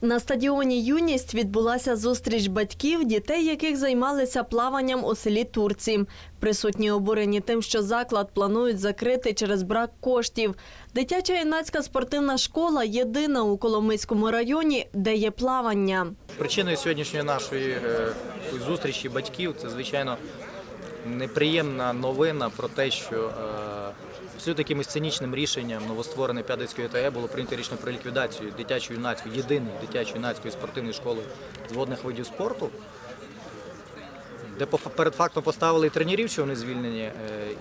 На стадіоні Юність відбулася зустріч батьків, дітей, яких займалися плаванням у селі Турці. Присутні обурені тим, що заклад планують закрити через брак коштів. Дитяча юнацька спортивна школа єдина у Коломийському районі, де є плавання. Причиною сьогоднішньої нашої е, зустрічі батьків це звичайно неприємна новина про те, що е, абсолютно якимось цинічним рішенням новоствореної П'ядицької ОТГ було прийнято рішення про ліквідацію дитячої юнацької, єдиної дитячої юнацької спортивної школи з водних видів спорту. Де перед фактом поставили і тренерів, що вони звільнені, е,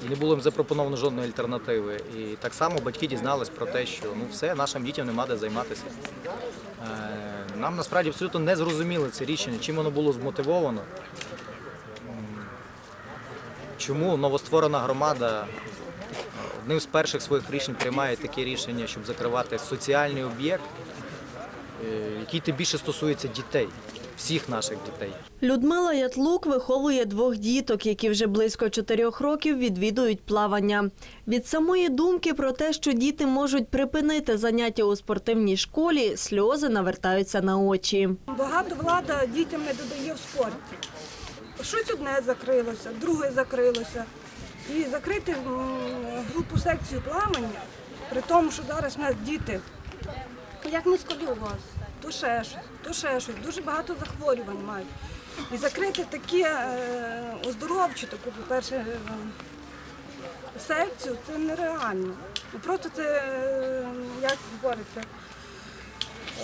і не було їм запропоновано жодної альтернативи. І так само батьки дізнались про те, що ну все, нашим дітям нема де займатися. Е, Нам насправді абсолютно не зрозуміло це рішення, чим воно було змотивовано. Чому новостворена громада одним з перших своїх рішень приймає таке рішення, щоб закривати соціальний об'єкт, е, який тим більше стосується дітей, всіх наших дітей. Людмила Ятлук виховує двох діток, які вже близько чотирьох років відвідують плавання. Від самої думки про те, що діти можуть припинити заняття у спортивній школі, сльози навертаються на очі. Багато влада дітям не додає в спорт. Щось одне закрилося, друге закрилося. І закрити групу секцію плавання, при тому, що зараз в нас діти, як не скажу вас, то ще щось, то ще щось, дуже багато захворювань мають. І закрити таке е, оздоровчу, таку, по-перше, е, секцію це нереально. Просто це, е, як говориться,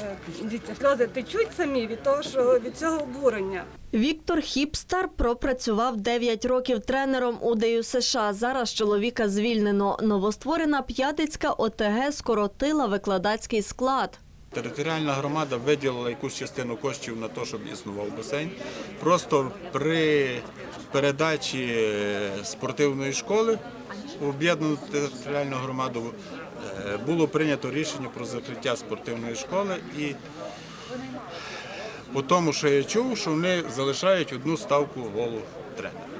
Е, Дивіться, сльози течуть самі від того, що від цього обурення. Віктор Хіпстар пропрацював 9 років тренером у ДЮ США. Зараз чоловіка звільнено. Новостворена П'ятицька ОТГ скоротила викладацький склад. Територіальна громада виділила якусь частину коштів на те, щоб існував басейн. Просто при передачі е, спортивної школи об'єднану територіальну громаду було прийнято рішення про закриття спортивної школи і по тому, що я чув, що вони залишають одну ставку голову тренера.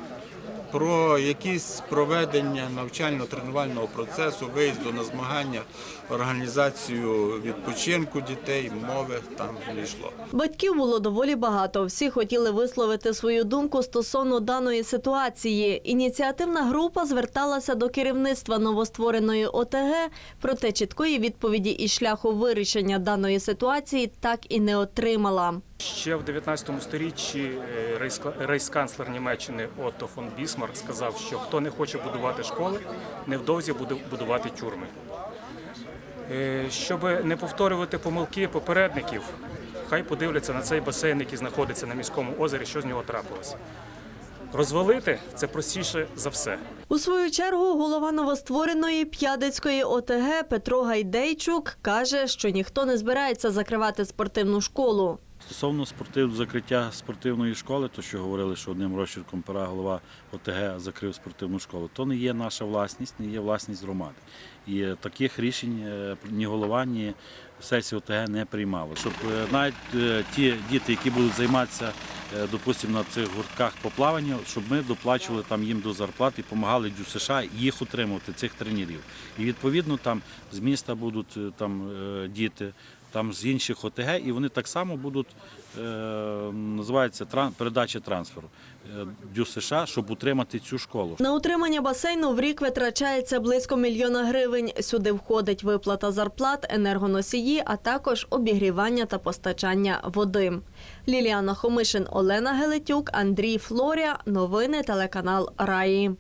Про якісь проведення навчально-тренувального процесу, виїзду на змагання, організацію відпочинку дітей, мови там не йшло. Батьків було доволі багато. Всі хотіли висловити свою думку стосовно даної ситуації. Ініціативна група зверталася до керівництва новоствореної ОТГ, проте чіткої відповіді і шляху вирішення даної ситуації так і не отримала. Ще в 19 сторіччі е, рейс- рейхсканцлер Німеччини Отто фон Бісмарк сказав, що хто не хоче будувати школи, невдовзі буде будувати тюрми. Е, Щоб не повторювати помилки попередників, хай подивляться на цей басейн, який знаходиться на міському озері, що з нього трапилося. Розвалити це простіше за все. У свою чергу голова новоствореної П'ядицької ОТГ Петро Гайдейчук каже, що ніхто не збирається закривати спортивну школу. Стосовно спортив, закриття спортивної школи, то що говорили, що одним розчерком пера голова ОТГ закрив спортивну школу, то не є наша власність, не є власність громади. І е, таких рішень е, ні голова, ні сесія ОТГ не приймали. Щоб е, навіть ті діти, які будуть займатися, допустимо, на цих гуртках по плаванню, щоб ми доплачували там їм до зарплати і допомагали ДЮСШ США їх утримувати, цих тренерів. І відповідно там з міста будуть там діти там з інших ОТГ, і вони так само будуть е, називається передача трансферу е, дю США, щоб утримати цю школу. На утримання басейну в рік витрачається близько мільйона гривень. Сюди входить виплата зарплат, енергоносії, а також обігрівання та постачання води. Ліліана Хомишин, Олена Гелетюк, Андрій Флоря. Новини телеканал Раї.